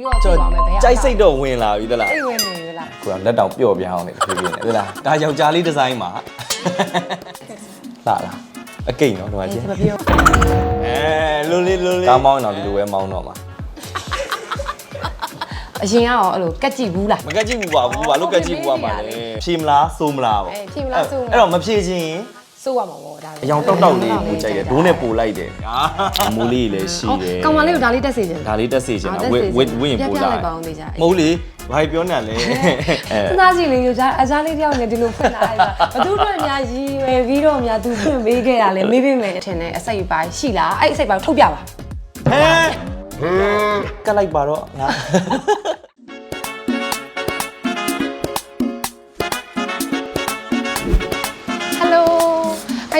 ပြီးတော့ကြည့်ပါမယ်ဘယ်ဟာကြိုက်စိတ်တော့ဝင်လာပြီသလားစိတ်ဝင်နေပြီလား ကိုကလက်တောင်ပျော့ပြအောင်နေတစ်ဖြည်းဖြည်းနဲ့သလားဒါယောက်ျားလေးဒီဇိုင်းမှာလာလားအကိတ်နော်ဒီမှာအေးချင်း မပြောအဲလွန်လေးလွန်လေးကားမောင်းတော့ဒီလိုပဲမောင်းတော့မှာအရင်ကတော့အဲ့လိုကက်ကြည့်ဘူးလား မကက်ကြည့်ဘူးပါဘူးဘာလို့ကက်ကြည့်ဘူးပါမှာလဲဖြေမလားစိုးမလားပေါ့အေးဖြေမလားစိုးမလား အဲ့တော့မဖြေချင်း စိုးရမှာပေါ့ဒါပဲအယောင်တောက်တောက်လေးပူကြိုက်တယ်ဒိုးနဲ့ပူလိုက်တယ်အမူလေးလည်းရှိတယ်ကောင်မလေးကိုဒါလေးတက်စေချင်ဒါလေးတက်စီချင်တာဝစ်ဝစ်ဝင့်ပူပြလာလိုက်ပါအောင်သေးချာမဟုတ်လေဘာပြောနေလဲအဲစဉ်းစားကြည့်လေယောက်ျားအစားလေးတယောက်နဲ့ဒီလိုဖွင့်လာလိုက်တာဘသူတို့အများကြီးရွယ်ပြီးတော့အများသူဖွင့်ပေးခဲ့တာလေမေးပေးမယ်ထင်တယ်အစိတ်ပိုင်းရှိလားအဲ့အစိတ်ပိုင်းထုတ်ပြပါဟဲကတ်လိုက်ပါတော့ငါ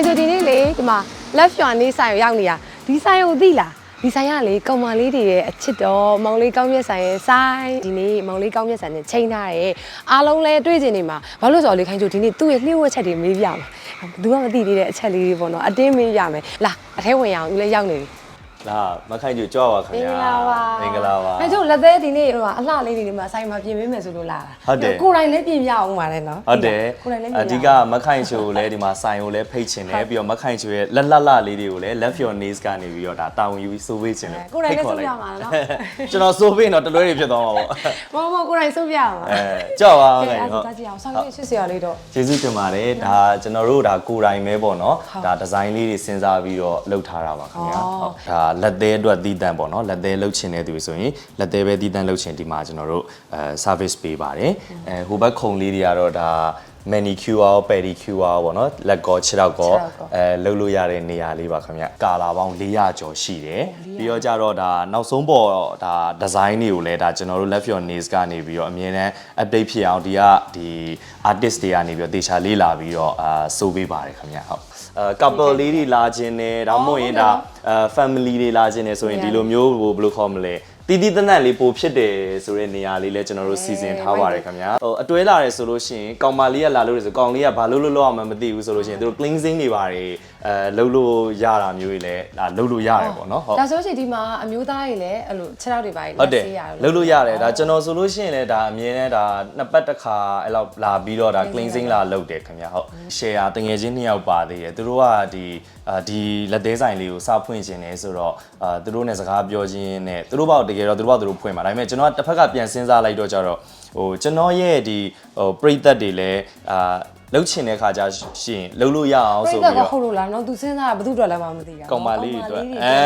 အဲ့ဆိုဒီနေ့လေဒီမှာ left ရွာနေဆိုင်ကိုရောက်နေတာဒီဆိုင်ကိုသိလားဒီဆိုင်ကလေကောင်မလေးတွေရဲ့အချစ်တော်မောင်လေးကောင်းမြတ်ဆိုင်ရဲ့ဆိုင်ဒီနေ့မောင်လေးကောင်းမြတ်ဆိုင်နဲ့ချိန်ထားတယ်အားလုံးလဲတွေ့ကျင်နေမှာဘာလို့ဆိုတော့လေခိုင်းဆိုဒီနေ့သူ့ရဲ့လျှို့ဝှက်ချက်တွေမေးပြမှာဘယ်သူမှမသိသေးတဲ့အချက်လေးတွေပေါ့နော်အတင်းမေးရမယ်လာအထဲဝင်ရအောင်ဦးလည်းရောက်နေပြီ လာမခိုင်ကျကြွားပါခင်မင်္ဂဗျာလာပါမင်္ဂလာပါအဲတို့လက်သေးဒီနေ့ဟိုအလှလေးတွေဒီမှာဆိုင်မှာပြင်ပေးမယ်ဆိုလို့လာတာဟုတ်တယ်ကိုယ်တိုင်လည်းပြင်ပြအောင်ပါလေနော်ဟုတ်တယ်ကိုယ်တိုင်လည်းပြင်အပြဓိကမခိုင်ချိုကိုလည်းဒီမှာဆိုင်ကိုလည်းဖိတ်ချင်တယ်ပြီးတော့မခိုင်ချိုရဲ့လက်လက်လလေးတွေကိုလည်း left your nails ကနေပြီးတော့ဒါတာဝန်ယူပြီးစိုးပေးချင်တယ်ကိုယ်တိုင်လည်းစိုးပြမှာနော်ကျွန်တော်စိုးပေးရင်တော့တလွဲတွေဖြစ်သွားမှာပေါ့မဟုတ်မဟုတ်ကိုယ်တိုင်စုပ်ပြအောင်ပါအဲကြောက်ပါကဲခိုင်အဲ့ဒါဟုတ်ကြည့်အောင်ဆောင်းလေးရှစ်စရာလေးတော့ကျေးဇူးတင်ပါတယ်ဒါကျွန်တော်တို့ဒါကိုယ်တိုင်ပဲပေါ့နော်ဟုတ်ဒါဒီဇိုင်းလေးတွေစဉ်းစားပြီးတော့လုပ်ထားတာပါခင်ဗျာအော်ဟုတ်ဒါလက်သေးအတွက်တည်တံ့ပေါ့နော်လက်သေးလုပ်ချင်တဲ့သူဆိုရင်လက်သေးပဲတည်တံ့လုပ်ချင်ဒီမှာကျွန်တော်တို့အဲ service ပေးပါတယ်အဲဟိုဘက်ခုံလေးတွေကတော့ဒါ manicure pedicure ပေါ့နော်လက်ကောခြေထောက်ကောခြေထောက်ကောအဲလုပ်လို့ရတဲ့နေရာလေးပါခင်ဗျကာလာပေါင်း400ကျော်ရှိတယ်ပြီးတော့ကြတော့ဒါနောက်ဆုံးပေါ်ဒါဒီဇိုင်းတွေကိုလည်းဒါကျွန်တော်တို့ left your nails ကနေပြီးတော့အမြဲတမ်း update ဖြစ်အောင်ဒီကဒီ artist တွေကနေပြီးတော့တေချာလေးလာပြီးတော့အာစိုးပေးပါတယ်ခင်ဗျဟုတ်အဲ couple လေးတွေလာခြင်းနဲ့ဒါမှမဟုတ်ရင်ဒါအဲ family တွေလာခြင်းနဲ့ဆိုရင်ဒီလိုမျိုးဟိုဘယ်လိုခေါ်မလဲ တီးတီးတနတ်လေးပိုဖြစ်တယ်ဆိုတဲ့နေရာလေးလည်းကျွန်တော်တို့စီစဉ်ထားပါတယ်ခင်ဗျာဟိုအတွဲလာတယ်ဆိုလို့ရှိရင်ကောင်မလေးကလာလို့တယ်ဆိုကောင်လေးကဘာလို့လို့လောက်အောင်မသိဘူးဆိုလို့ရှိရင်သူတို့ cleansing တွေပါတယ် အဲလုပ်လို့ရတာမျိုးတွေလည်းဒါလုပ်လို့ရတယ်ပေါ့နော်ဟုတ်ဒါဆိုရှင်ဒီမှာအမျိုးသားတွေလည်းအဲ့လိုခြေထောက်တွေပါလေဟုတ်တယ်ဆေးရတယ်လုပ်လို့ရတယ်ဒါကျွန်တော်ဆိုလို့ရှိရင်လည်းဒါအမြဲတမ်းဒါနှစ်ပတ်တစ်ခါအဲ့လောက်လာပြီးတော့ဒါ cleansing လာလုပ်တယ်ခင်ဗျဟုတ် share တငယ်ချင်းနှစ်ယောက်ပါသေးတယ်သူတို့ကဒီအာဒီလက်သေးဆိုင်လေးကိုစဖွင့်ခြင်းနေဆိုတော့အာသူတို့နဲ့စကားပြောခြင်းနဲ့သူတို့ဘာတကယ်တော့သူတို့ဘာသူတို့ဖွင့်ပါဒါပေမဲ့ကျွန်တော်ကတစ်ဖက်ကပြန်စဉ်းစားလိုက်တော့ကြတော့ဟိုကျွန်တော်ရဲ့ဒီဟိုပရိသတ်တွေလည်းအာ လှုပ်ချင်တဲ့ခါကျရှင်လှုပ်လို့ရအောင်ပြိဆိုတ္တပြီးကတော့ဟုတ်လို့လားနော်သူစဉ်းစားတာဘယ်သူအတွက်လည်းမမသိတာကောင်မလေးတွေအတွက်ကောင်မအဲ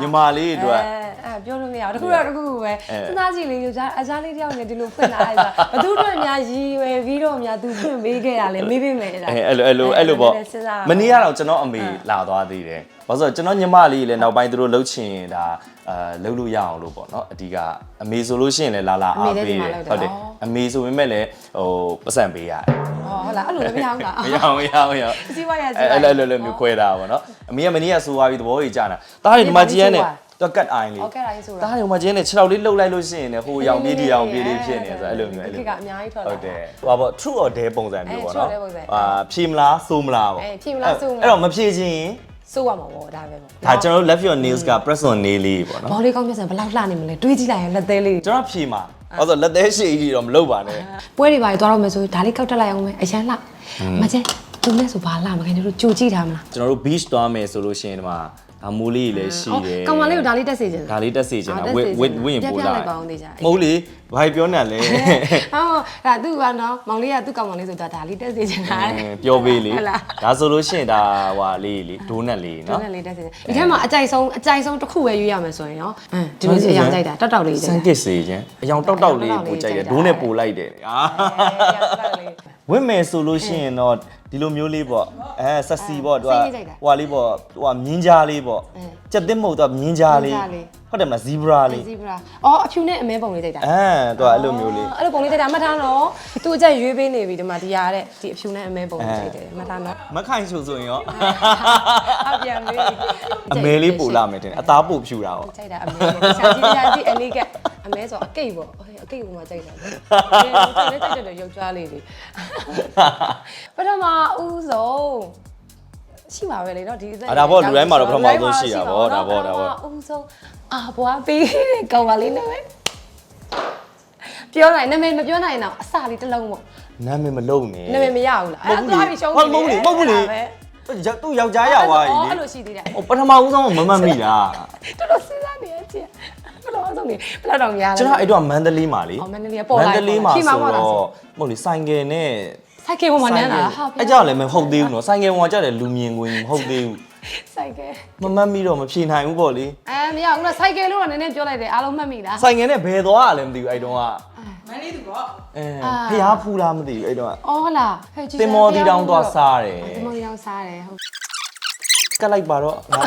ညီမလေးတွေအတွက်အဲအဲပြောလို့မရဘူးတခုတော့တခုခုပဲစဉ်းစားကြည့်လေယောက်ျားအစားလေးတယောက်နဲ့ဒီလိုဖွင့်လာလိုက်တာဘသူတို့အများကြီးရွယ်ပြီးတော့အများသူဖွင့်ပေးခဲ့တာလေမေးပေးမယ်အဲ့ဒါအဲအဲ့လိုအဲ့လိုအဲ့လိုပေါ့စဉ်းစားမနေ့ကတော့ကျွန်တော်အမေလာသွားသေးတယ်ဘာလို့လဲဆိုတော့ကျွန်တော်ညီမလေးလည်းနောက်ပိုင်းသူတို့လှုပ်ချင်ဒါအာလှုပ်လို့ရအောင်လို့ပေါ့နော်အဓိကအမေဆိုလို့ရှိရင်လည်းလာလာအားပေးတယ်ဟုတ်တယ်အမေဆိုပေမဲ့လည်းဟိုပတ်စံပေးရတယ်ဟောဟုတ် လားအဲ့လိုလည်းမရဘူးလားမရအောင်မရအောင်မရအောင်စီးပွားရစီးအဲ့ပွားရအဲ့လိုလိုမျိုးခွဲတာပေါ့နော်အမေကမနေ့ကဆိုသွားပြီးသဘောကြီးကြာတာတားရီဒီမှာကြီးရနဲ့တော့ကတ်အိုင်လေးဟုတ်ကဲ့ဒါကြီးဆိုတာတားရီဒီမှာကြီးရနဲ့ခြေထောက်လေးလှုပ်လိုက်လို့ရှိရင်လည်းဟိုရောင်ပြေးဒီရောင်ပြေးလေးဖြစ်နေဆိုအဲ့လိုမျိုးအဲ့ခေလိုတ်ကအများကြီးထွက်လာဟုတ်တယ်ဟိုပါပေါ့ true or dare ပုံစံမျိုးပေါ့အဲ true or နော် dare ပုံစံအာဖြေမလားစိုးမလားပေါ့အဲဖြေမလားစိုးမလားအဲ့တော့မဖြေချင်းရင်စိုးရမှာပေါ့ဒါပဲပေါ့ဒါကျွန်တော်တို့ left your nails က press on nail လေးပေါ့နော်ဘောလေးကောင်းပြစံဘယ်လောက်လှနေမလဲတွေးကြည့်လိုက်ရင်လက်သေးလေးကျွန်တော်ဖြေမှာ အဲ့ဆိုလက်သေးရှိကြီးတော့မလုပ်ပါနဲ့ပွဲတွေပါသွားတော့မယ်ဆိုဒါလေးကောက်တက်လိုက်အောင်မယ်အရန်လှမကျဲသူနဲ့ဆိုဘာလှမခင်တို့ကြိုကြည့်ထားမလားကျွန်တော်တို့ beach သွားမယ်ဆိုလို့ရှိရင်ဒီမှာ အမိုးလေးတွေလည်းရှိတယ်ကောင်မလေးကိုဒါလေးတက်စေချင်ဒါလေးတက်စေချင်တာအော်ဝတက်စ်စေဝစ်ချင်ဝစ်ရင်ပို့လာပြပြလိုက်ပါအောင်သေချာမဟုတ်လေဘာပြောနေလဲဟောဒါသူကနော်မောင်လေးကသူ့ကောင်မောင်လေးဆိုဒါဒါလေးတက်စေချင်တာပြောပေးလေဟုတ်လားဒါဆိုလို့ရှိရင်ဒါဟွာလေးလေဒိုးနက်လေးတော့နော်လည်းလေးတက်စေချင်ဒီထဲမှာအကြိုက်ဆုံးအကြိုက်ဆုံးတစ်ခုပဲရွေးရမယ်ဆိုရင်ရောအင်းဒီလိုအရောင်ကြိုက်တာတောက်တောက်လေးကြိုစက်မ်းတာကစ်စေခြင်းအယောင်တောက်တောက်လေးပို့ကြိုက်တယ်ဒိုးနဲ့ပို့လိုက်တယ်အာဝင့်မယ်ဆိုလို့ရှိရင်တော့ ဒီလိုမျိုးလေးပေါ့အဲဆက်စီပေါ့သူကစိတ်ကြီးကြိုက်တာဟွာလေးပေါ့သူကမြင်းကြားလေးပေါ့အဲကြက်တင်မဟုတ်သူကမြင်းကြားလေးမြင်းကြားလေး ဟုတ်တယ်မလားဇီဘရာလေးဇီဘရာအော်အဖြူနဲ့အမဲပုံလေးကြိုက်တာအဲသူကအဲ့လိုမျိုးလေး အဲ့လိုပုံလေးကြိုက်တာမှတ်ထားနော်သူအကြိုက်ရွေးပေးနေပြီဒီမှာဒီရတဲ့ဒီအဖြူနဲ့အမဲပုံလေးကြိုက်တယ်မှတ်ထားနော်မခိုင်ချိုဆိုရင်ရောအပြန်မေးအမဲလေးပို့လာမယ်တင်အသားပို့ဖြူတာပေါ့ကြိုက်တာအမဲလေးဆာကြီးတရားကြီးအလေးကအမဲဆိုအကိတ်ပေါ့ အကိတ်ကမှကြိုက်တာလေကြိုက်တယ်ကြိုက်တယ်ရုပ်ကြွားလေးတွေပထမဦးဆုံးရှိပါပဲလေနော်ဒီအာဒါပေါ့လူတိုင်းမှာတော့ပထမဆုံးရှိတာပေါ့ဒါပေါ့ဒါပေါ့ဦးဆုံးအာဘွားပေးတဲ့ကောင်ပါလေးနဲ့ပဲပြောနိုင်နာမည်မပြောနိုင်တော့အစာလေးတစ်လုံးပေါ့နာမည်မလုံးနဲ့နာမည်မရဘူးလားမဟုတ်ဘူးလေဟုတ်မဟုတ်ဘူးလေမဟုတ်ဘူးလေသူယောက်ျားရသွားပြီအဲ့လေလိုရှိသေးတယ်ဟိုပထမဦးဆုံးမမတ်မိတာတော်တော်စဉ်းစားနေရဲ့ချင်း ဘယ်လိုအောင်ဆုံးနေဘယ်လောက်တောင်များလဲကျွန်တော်အဲ့တော့မန္တလေးမှာလေအော်မန္တလေးကပေါ်လာမန္တလေးမှာရှိဆိုမှာပေါ့လားတော့မဟုတ်လေဆိုင်ကယ်နဲ့စိုက်ကယ်ပေါ်မှာနန်းလာဟာအဲ့ကြောင့်လည်းမဟုတ်သေးဘူးနော်ဆိုင်ကယ်ပေါ်မှာကြတယ်လူမြင်ကွင်းမဟုတ်သေးဘူးစိုက်ကယ်မမတ်မိတော့မဖြေနိုင်ဘူးပေါ့လေအဲမရဘူးလားစိုက်ကယ်လို့တော့နည်းနည်းပြောလိုက်တယ်အားလုံးမှတ်မိလားဆိုင်ကယ်နဲ့ဘယ်သွားရလဲမသိဘူးအဲ့တုန်းကမန်းလေးသူပေါ့အဲအာဖျားဖူးလားမသိဘူးအဲ့တုန်းကအော်ဟုတ်လားဟဲ့ကြည့်တင်မောတီတောင်သွားစားတယ်တင်မောတီတောင်စားတယ်ဟုတ်ကတ်လိုက်ပါတော့ငါ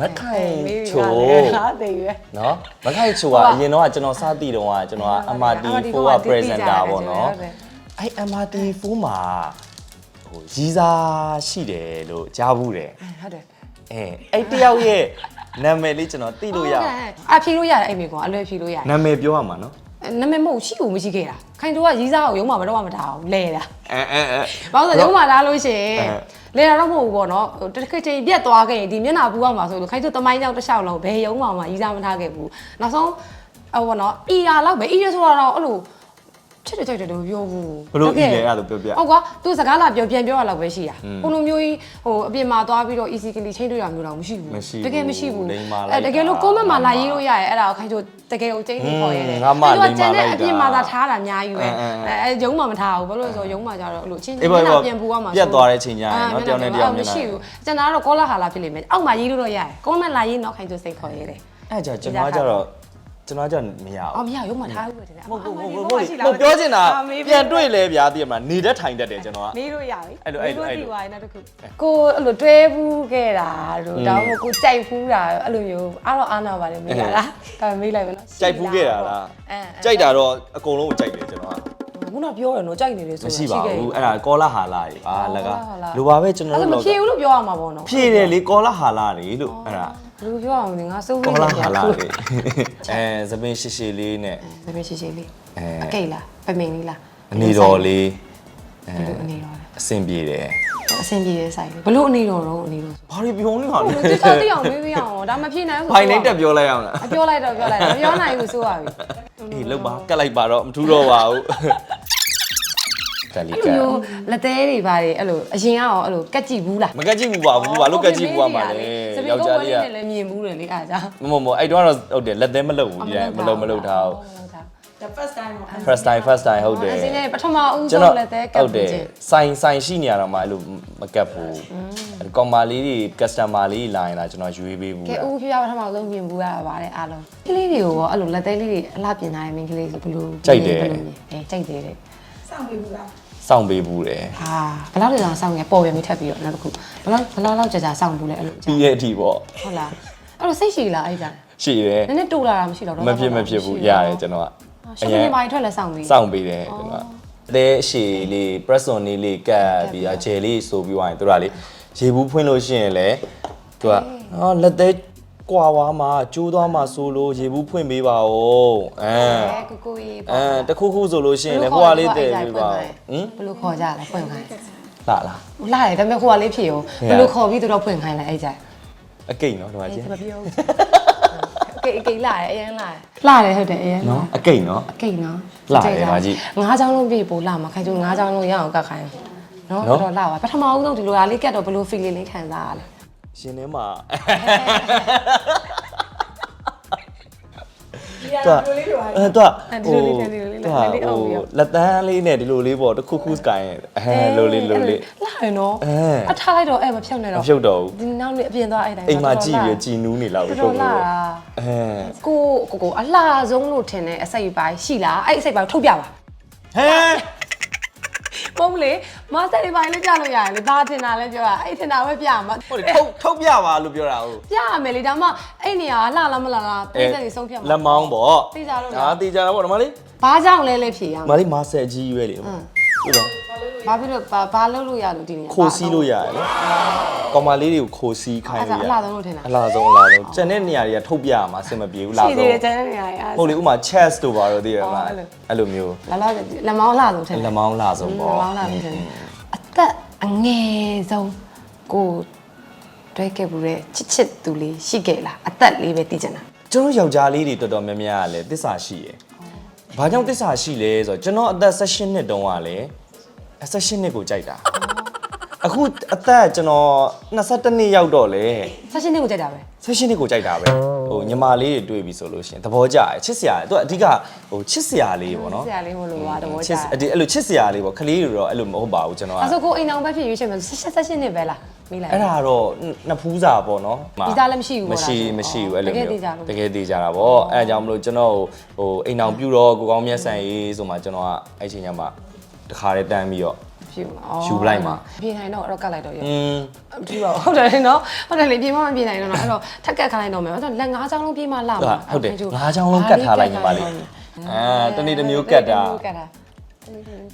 မခိုင်ချိုဟာတည်ရွယ်နော်မခိုင်ချိုကအရင်တော့ကကျွန်တော်စသည့်တုန်းကကျွန်တော်က MRT4 က presenter ပေါ့နော်အဲ့ MRT4 မှာဟိုရီးစားရှိတယ်လို့ကြားဘူးတယ်ဟုတ်တယ်အဲအဲ့တယောက်ရဲ့နာမည်လေးကျွန်တော်သိလို့ရအောင်အဖြေလို့ရတယ်အဲ့မိကွာအလွယ်ဖြေလို့ရတယ်နာမည်ပြောရမှာနော်နာမည်မဟုတ်ရှိဘူးမရှိခဲ့တာခိုင်တိုကရီးစားကိုရုံးမှာမတော့မထားဘူးလဲတာအဲအဲအဲဘာလို့လဲရုံးမှာလာလို့ရှိရင်အဲ လဲတာတော့မဟုတ်ဘူးပေါ့နော်ဟိုတစ်ခါချိန်ပြက်သွားခဲ့ရင်ဒီမျက်နှာပူအောင်ပါဆိုလို့ခိုင်တိုတမိုင်းကြောင်တစ်လျှောက်လုံးဘယ်ရုံးမှာမှရီးစားမထားခဲ့ဘူးနောက်ဆုံးဟိုပေါ့နော်အီယာလောက်ပဲအီယာဆိုတော့အဲ့လို ချစ်တယ်ကြိုက်တယ်လို့ပြောဘူးဘလို့ဤလဲအဲ့ဒါပြောပြ ဟုတ်ကွာသူစကားလာပြောပြန်ပြောရလောက်ပဲရှိတာဟိုလိုမျိုးကြီးဟိုအပြင်မှာသွားပြီးတော့ easy ကလေးချိန်တွေ့ရမျိုးတော့မရှိဘူးမရှိဘူးတကယ်မရှိဘူးလိမ္မာလိုက်တာအဲတကယ်လို့ comment မှာလာရေးလို့ရရဲ့အဲ့ဒါကိုခိုင်းချိုတကယ်ကိုချိန်ပြီးခေါ်ရတယ်ဟွန်းငါမှလိမ္မာလိုက်တာအပြင်မှာသာထားတာအများကြီးပဲအဲအဲအဲအဲရုံးမှာမထားဘူးဘာလို့လဲဆိုတော့ရုံးမှာကြတော့အဲ့လိုချင်းချင်းအေးပေါ့မျက်အေးပေါ့နှာပြန်ပူရမှာပြတ်သွားတဲ့ချိန်ကျရင်နော်အာတယောက်နဲ့တယောက်မျမျက်နှာမရှိဘူးကျန်တာကတော့ကောလာဟာလာဖြစ်လိမ့်မယ်အောက်မှာရေးလို့တော့ရတယ် comment လာရေးတော့ခိုင်းချိုစိတ်ခေါ်ရတယ် အဲ့ကြကျွန်တော်ကကြတော့ ကျွန်တော်ကကြမရဘူးအော်မရရုံးမှာထားဘူးတယ်မဟုတ်ဘူးမဟုတ်ဘူးမဟုတ်ဘူးပြောချင်တာပြန်တွေ့လဲဗျာသိရမလားနေတတ်ထိုင်တတ်တယ်ကျွန်တော်က မေးလို့ရပြီအဲ့လိုအဲ့လိုအဲ့လိုမေးလို့ဒီဝိုင်းနောက်တစ်ခုကိုအဲ့လိုတွဲဘူးခဲ့တာတို့ဒါမှမဟုတ်ကိုကြိုက်ဘူးတာအဲ့လိုမျိုးအားတော့အားနာပါလေမေးရလားဒါမေးလိုက်မယ်နော်ကြိုက်ဖူးခဲ့တာလားအဲကြိုက်တာတော့အကုန်လုံးကိုကြိုက်တယ်ကျွန်တော်ကခုနပြောရနော်ကြိုက်နေတယ်ဆိုမရှိပါဘူးအဲ့ဒါကောလာဟာလာကြီးအာလကကောလာဟာလာလိုပါပဲကျွန်တော်အဲ့တို့ဒါမဖြေဘူးလို့ပြောရမှာပေါ့နော် ဖြည့်တယ်လေကောလာဟာလာလေလို့အဲ့ဒါ ဘယ်လိုပြောအောင်လဲငါစိုးကောဘူးလာဟာလာလေအဲသပင်ရှိရှိလေးနဲ့ဒါပဲရှိရှိလေးအဲအကိတ်လားပမင်လေးလားအနေတော်လေးအဲဘယ်လိုအနေတော်လဲအဆင်ပြေတယ်အဆင်ပြေတဲ့ဆိုင်လေးဘယ်လိုအနေတော်တော့အနေတော်ဆိုဘာလို့ပြောနေတာလဲဘယ်လိုတိကျတိအောင်မေးပြအောင်ဒါမဖြေနိုင်ဘူးဖိုင်နေတက်ပြောလိုက်အောင်လားအပြောလိုက်တော့ပြောလိုက်တော့မပြောနိုင်ဘူးဆိုရပြီအေးလောက်ပါကတ်လိုက်ပါတော့မထူးတော့ပါဘူး ကလီအဲ့ကလိုမျိုးလက်သေးတွေပါတယ်အဲ့လိုအရင်ကရောအဲ့လိုကက်ကြည့်ဘူးလားမကတ်ကြည့်ဘူးပါဘူးဘာလို့ကတ်ကြည့်ဘူးပါမှာလဲစပင်ယောက်ကုျားန်းလေးလေးကနဲ့လည်းမြင်ဘူးတယ်လေအားကြောင့်မမမအဲ့တော့တော့ဟုတ်တယ်လက်သေးမလုပ်ဘူးဒီတိုင်းမလုပ်မလုပ်ထားဘူး the first time ပေါ့ first time first time ဟုတ်တယ် အစင်းနဲ့ပထမဦးကျွန်ဆုံးတော်လက်သေးကက်ဟုတ်တယ်ခြင်း ဆိုင်ဆိုင်ရှိနေရတော့မှအဲ့လိုမကတ်ဘူးကောင်မလေးတွေ customer လေးလာရင်လာကျွန်တော်ယူပေးဘူးကဲလားဦးပြပြပထမဆုံးမြင်ဘူးရပါတယ်အားလုံးကလေးတွေကိုရောအဲ့လိုလက်သေးလေးတွေအလှပြင်ထားတဲ့မင်းကလေးဆိုဘယ်လိုအဲကြိုက်သေးတယ်စောင့်ပေးဘူးလား စောင့်ပေးဘူးတယ်ဟာဘယ်လောက်တွေတော့စောင့်ရပေါ်ရမိထပ်ပြီးတော့နောက်တစ်ခုဘယ်လောက်ဘယ်လောက်လောက်ကြာကြာစောင့်ဘူးလဲအဲ့လိုကြာပြီးရဲ့အထိပေါ့ဟုတ်လားအဲ့လိုစိတ်ရှိလားအဲ့ကြာရှိတယ်နည်းနည်းတူလာတာမရှိတော့မဖြစ်မဖြစ်ဘူးရတယ်ကျွန်တော်ကရှင်မင်းပိုင်းထွက်လဲစောင့်ပြီစောင့်ပေးတယ်ကျွန်တော်ကအသေးအရှိလေး press on လေးလေးကတ်ပြီးတော့ဂျယ်လေးဆိုပြီးသွားရင်သူကလေရေဘူးဖွင့်လို့ရှိရင်လေသူကဟောလက်သေး ကွာဝါမှာကျိုးသွားမှာဆိုလို့ရေဘူးဖွင့်ပေးပါဦးအဲကိုကိုကြီးအဲတခုခုဆိုလို့ရှိရင်လေဟိုကလေးတည်ပေးပါဦးဟင်ဘယ်လိုခေါ်ကြလဲဖွင့်ခိုင်းလာလားလာတယ်ဒါပေမဲ့ဟိုကလေးဖြစ်ရောဘယ်လိုခေါ်ပြီးတော့ဖွင့်ခိုင်းလဲအဲ့ကြာအကိတ်နော်ဒီမှာချင်းမပြောဘူးကေကေလာတယ်အရင်လာတယ်လာတယ်ဟုတ်တယ်အရင်နော်အကိတ်နော်အကိတ်နော်လာတယ်မကြီးငါးချောင်းလုံးပြည့်ပို့လာမှာခိုင်ကျုံငါးချောင်းလုံးရအောင်ကတ်ခိုင်းနော်နော်တော့လာပါပထမဦးဆုံးဒီလိုဟာလေးကတ်တော့ဘယ်လို feeling လေးခံစားရလဲ ရှင်ထဲမှာ ဒီကလိုလေးလိုပါအဲတော့ဒီလိုလေးဒီလိုလေးဟိုလက်လေးအောင်ပြီးတော့လက်တန်းလေးနဲ့ဒီလိုလေးပေါ့တခုခုစကိုင်းအဲလိုလေးလိုလေး လာရနော်အဲ အထားလိုက်တော့အဲ့မဖြုတ်နဲ့မတော့ဖြုတ်တော့ဘူးဒီနောက်လေးအပြင်သွားအဲ့တိုင်းအိမ်မှာကြည့်ပြီးကြည်နူးနေလောက်တော်ပြီတော်လာအဲကိုကိုကိုအလှဆုံးလို့ထင်တဲ့အစိပ်ပိုင်းရှိလားအဲ့အစိပ်ပိုင်းထုတ်ပြပါဟဲ ပုံလေမစတာတွေပိုင်းလေးပြလို့ရတယ်လေဘာထင်တာလဲပြောတာအဲ့ထင်တာပဲပြမှာဟုတ်တယ်ထုတ်ထုတ်ပြပါလို့ပြောတာဟုတ်ပြရမယ်လေဒါမှအဲ့နေရာလှလားမလှလားပြည့်စက်တွေဆုံးဖြတ်မှာလက်မောင်းပေါ့သိကြလို့ဒါလားသိကြတာပေါ့ဒီမှာလေးဘာကြောင့်လဲလဲဖြေရဒီမှာမှာလေးမာဆယ်ကြီးရွယ်လေဟုတ်တော့ဘာဖြစ်လို့ဘာဘာလုပ်လို့ရလို့ဒီနေရာခိုးစီးလို့ရတယ်လေ ကောင်မလေးတွေကိုခိုးစီးခိုင်းအဲ့လို့ဒါရအလှဆုံးလို့ထင်တာအလားဆုံးအလားဆုံးကျန်တဲ့နေရာတွေကထုတ်ပြရမှာအဆင်မပြေဘူးလားရှိဆုံးသေးတယ်ကျန်တဲ့နေရာတွေအဲ့ဟုတ်လေဥမာ chess တို့ပါတော့သိရမလားအော်အဲ့လိုအဲ့လိုမျိုးလာလာလက်မောင်းလှဆုံးထင်တယ်လက်မောင်းလာဆုံးပေါ့ လက်မောင်းလှဆုံးထင်တယ်အသက်အငယ်ဆုံးကိုတွဲခဲ့ဘူးတဲ့ချစ်ချစ်သူလေးရှိခဲ့လားအသက်လေးပဲသိချင်တာ ကျွန်တော်ယောက်ျားလေးတွေတော်တော်များများကလည်းတစ္ဆာရှိရယ်ဘာကြောင့်တစ္ဆာရှိလဲဆိုတော့ကျွန်တော်အသက်16နှစ်တုန်းကလည်း16နှစ်ကိုကြိုက်တာ အခုအသက်ကျွန်တော်22နှစ်ရောက်တော့လေဆက်ရှင်နေကိုကြိုက်တာပဲ16နှစ်ကိုကြိုက်တာပဲဟိုညီမလေးတွေတွေ့ပြီဆိုလို့ရှိရင်သဘောကျတယ်ချစ်စရာသူကအဓိကဟိုချစ်စရာလေးပေါ့နော်ဆရာလေးမလို့ပါတော့ချစ်ကြာအဒီအဲ့လိုချစ်စရာလေးပေါ့ခလေးတွေတော့အဲ့လိုမဟုတ်ပါဘူးကျွန်တော်ကအဲ့ဆိုကိုအိမ်အောင်ပဲဖြစ်ရွေးချယ်မယ်ဆက်ဆက်ရှင်နေပဲလားမိလိုက်အဲ့ဒါတော့နှစ်ဖူးစာပေါ့နော်ဗီဇာလည်းမရှိဘူးပေါ့မရှိဒါဆိုမရှိဘူးအဲ့လိုတကယ်မျိုးသေးကြလို့တကယ်သေးကြတာပေါ့အဲ့ဒါကြောင့်မလို့ကျွန်တော်ဟိုအိမ်အောင်ပြုတော့ကိုကောင်းမြတ်ဆန်ရေးဆိုမှကျွန်တော်ကအဲ့ချိန်ညမှာတခါတည်းတန်းပြီးတော့ ဖြူမှာယူလိုက်မှာပြေးနိုင်တော့အဲ့တော့ကတ်လိုက်တော့ရอืมမကြည့်ပါဘူးဟုတ်တယ်နော်ဟုတ်တယ်လေပြေးမမပြေးနိုင်တော့နော်အဲ့တော့ထက်ကတ်ခိုင်းတော့မယ်အဲ့တော့လက်ငါးချောင်းလုံးပြေးမလာမှာဟုတ်တယ်ငါးချောင်းလုံးကတ်ထားလိုက်ညီမလေးအာတနေ့တစ်မျိုးကတ်တာကတ်တာ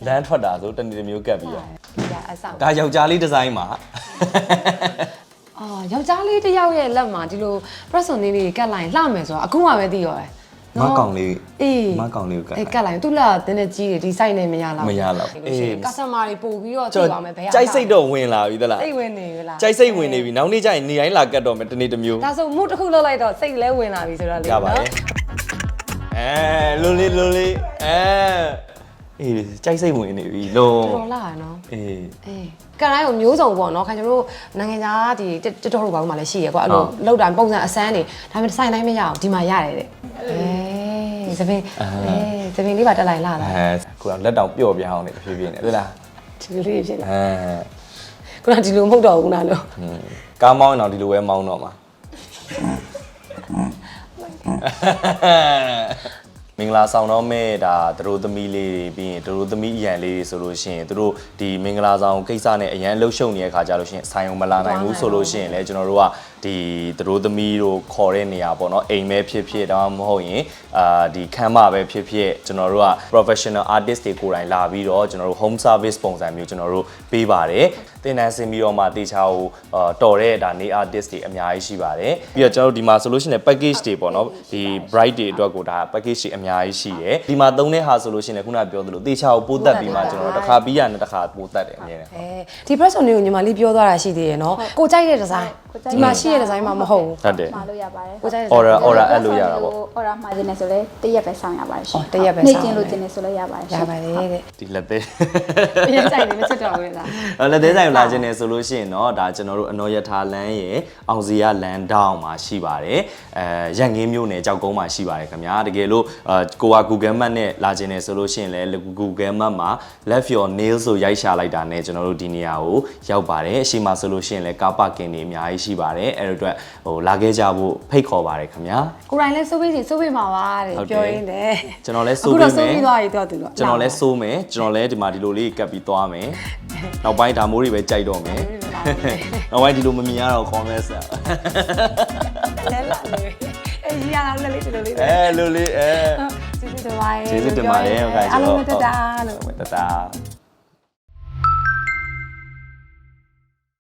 လမ်းထွက်တာဆိုတနေ့တစ်မျိုးကတ်ပြီးတော့ဒီကအဆောက်ဒါယောက်ျားလေးဒီဇိုင်းမှာအော်ယောက်ျားလေးတစ်ယောက်ရဲ့လက်မှာဒီလို press on လေးတွေကတ်လိုက်လှမယ်ဆိုတော့အခုမှပဲသိရောပဲ မကောင်လေးအေးမကောင်လေးကိုကတ်အေးကတ်လိုက်သူ့လက်ကတင်းနေကြီးတယ်ဒီ site နဲ့မရလောက်မရလောက်အေးအေး customer တွေပို့ပြီးတော့သိကျွန်ပါတော်မယ်ဘယ်ကြိုက်စိတ်တော့ဝင်လာပြီသလားစိတ်ဝင်နေပြီလားကြိုက်စိတ်ဝင်နေပြီနောက်နေ့ကျရင်နေတိုင်းလာကတ်တော့မယ်တနေ့တစ်မျိုးဒါဆိုမှုတစ်ခုလောက်လိုက်တော့စိတ်လဲဝင်လာပြီဆိုတော့လေရပါတယ်အဲလွန်လေးလွန်လေးအဲ အေးကြိုက်စိတ်ဝင်နေပြီလွန်တော်လာရနော်အေး အေးကရိုင်းကိုမျိုးစုံပေါ့နော်ခင်ဗျားတို့နိုင်ငံခြားဒီတက်တော်တို့ဘာမှမလည်းရှိရကွာအဲ့လိုဟုတ်လောက်တာပုံစံအစမ်းနေဒါပေမဲ့ဆိုင်တိုင်းမရအောင်ဒီမှာရတယ်တဲ့အေးသပင်အေးသပင်လေးပါတက်လိုက်လာလားအဲကိုယ်ကလက်တောင်ပျော့ပြအောင်နေတဖြည်းဖြည်းနဲ့ဟုတ်လားဒီလိုလေးဖြစ်နေအဲခုနကဒီလိုမဟုတ်တော့ဘူးနာလို့ဟွန်းကားမောင်းရင်တော့ဒီလိုပဲမောင်းတော့မှာ မင်္ဂလာဆောင်တော့မဲ့ဒါသူတို့သမီးလေးတွေပြီးရင်သူတို့သမီးအရန်လေးတွေဆိုလို့ရှိရင်သူတို့ဒီမင်္ဂလာဆောင်ကိစ္စနဲ့အရန်လှုပ်ရှုပ်နေတဲ့ခါကြလို့ရှိရင်ဆိုင်အောင်မလာနိုင်ဘူးဆိုလို့ရှိရင်လည်းကျွန်တော်တို့ကဒီသူတို့သမီးတို့ခေါ်တဲ့နေရာပေါ့နော်အိမ်ပဲဖြစ်ဖြစ်ဒါမှမဟုတ်ရင်အာဒီခမ်းမပဲဖြစ်ဖြစ်ကျွန်တော်တို့က professional artist တွေကိုယ်တိုင်လာပြီးတော့ကျွန်တော်တို့ home service ပုံစံမျိုးကျွန်တော်တို့ပေးပါတယ် တင်တန်းဆင်းပြီးတော့မှတေချာကိုအာတော်တဲ့ဒါနေ artist တွေအများကြီးရှိပါတယ်ပြီးတော့ကျွန်တော်တို့ဒီမှာဆိုလို့ရှိရင် package တွေပေါ့နော်ဒီ bright တွေအတွက်ကိုဒါ package တွေအများကြီးရှိတယ်ဒီမှာသုံးတဲ့ဟာဆိုလို့ရှိရင်လည်းခုနကပြောသလိုတေချာကိုပိုးသက်ပြီးမှကျွန်တော်တို့တစ်ခါပြီးရနဲ့တစ်ခါပိုးသက်တယ်အမြဲတမ်းအဲဒီ press on လေးကိုညီမလေးပြောသွားတာရှိသေးတယ်နော်ကိုကြိုက်တဲ့ဒီဇိုင်းဒီမှာရှိတဲ့ဒီဇိုင်းမှာမဟုတ်ဘူးဟုတ်တယ်မှာလို့ရပါတယ်ကိုကြိုက်တဲ့ order order အဲ့လိုရတာပေါ့ order မှာခြင်းနေဆိုလဲတရက်ပဲစောင့်ရပါတယ်ရှင်အော်တစ်ရက်ပဲနေစောင့်ခြင်းလို့ခြင်းနေဆိုလဲရပါတယ်ရရှင်ပါတယ်တဲ့ဒီလက်သေးအရင်ကြိုက်နေမချစ်တော့ဘူးလားအဲ့လက်သေးဆိုင်ကိုလာခြင်းနဲ့ဆိုလို့ရှိရင်တော့ဒါကျွန်တော်တို့အနော်ရထားလမ်းရဲ့အောင်စီရလမ်းတောင်းမှာရှိပါတယ်အဲရန်ကင်းမြို့နယ်ကြောက်ကုန်းမှာရှိပါတယ်ခင်ဗျာတကယ်လို့အာကိုက Google Map နဲ့လာခြင်းနဲ့ဆိုလို့ရှိရင်လည်း Google Map မှာ left your nail ဆိုရိုက်ရှာလိုက်တာနဲ့ကျွန်တော်တို့ဒီနေရာကိုရောက်ပါတယ်အရှိမဆိုလို့ရှိရင်လည်းကားပါကင်တွေအများကြီးရှိပါတယ်အဲ့ဒီအတွက်ဟိုလာခဲ့ကြဖို့ဖိတ်ခေါ်ပါတယ်ခင်ဗျာကိုရိုင်းလဲစိုးပေးစီစိုးပေးမှာပါတဲ့ဟုတ်တယ်ပြောရင်းတယ်ကျွန်တော်လည်းစိုးအခုပေးတော့စိုးမယ်ပြီးသွားပြီတော့သူတော့ကျွန်တော်လည်းစိုးမယ်ကျွန်တော်လည်းဒီမှာဒီလိုလေးကပ်ပြီးသွားမယ် နောက်ပိုင်းဒါမိုးတွေပဲကြိုက်တော့မယ်နောက်ပိုင်းဒီလိုမမြင်ရတော့ comment ဆက်လဲလာလေအေးရအောင်လည်းလေးဒီလိုလေးအဲလိုလေးအဲကျေးဇူးတင်ပါတယ်ကျေးဇူးတင်ပါတယ်ဟုတ်ကဲ့အားလုံးမတတာလို့တတာ